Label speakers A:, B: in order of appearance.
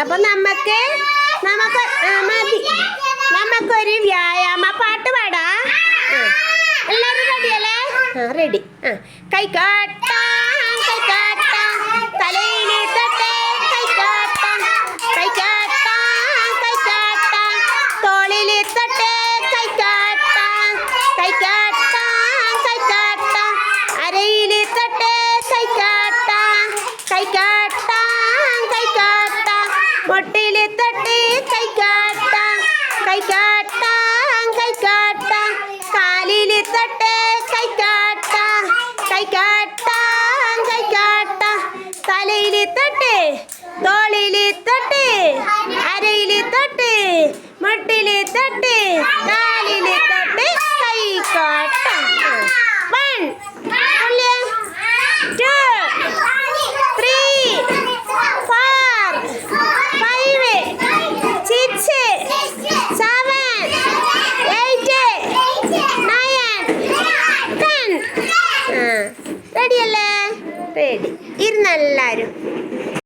A: അപ്പൊ നമുക്ക് നമുക്ക് ആ, മതി. നമുക്കൊരു വ്യായാമ പാട്ട് പാടാ. എല്ലാരും റെഡി അല്ലേ? ആ റെഡി ആ കൈ കാട്ട തലയിൽ തൊട്ടേ മുട്ടിൽ തൊട്ട് കൈകാട്ടാം കൈകാട്ടാം കൈകാട്ടാം. കാലിൽ തൊട്ട് കൈകാട്ടാം കൈകാട്ടാം കൈകാട്ടാം. തലയിൽ തൊട്ട് തോളിൽ തൊട്ട് അരയിൽ തൊട്ട് കാലിൽ തൊട്ട് പേടി ഇരുന്നെല്ലാവരും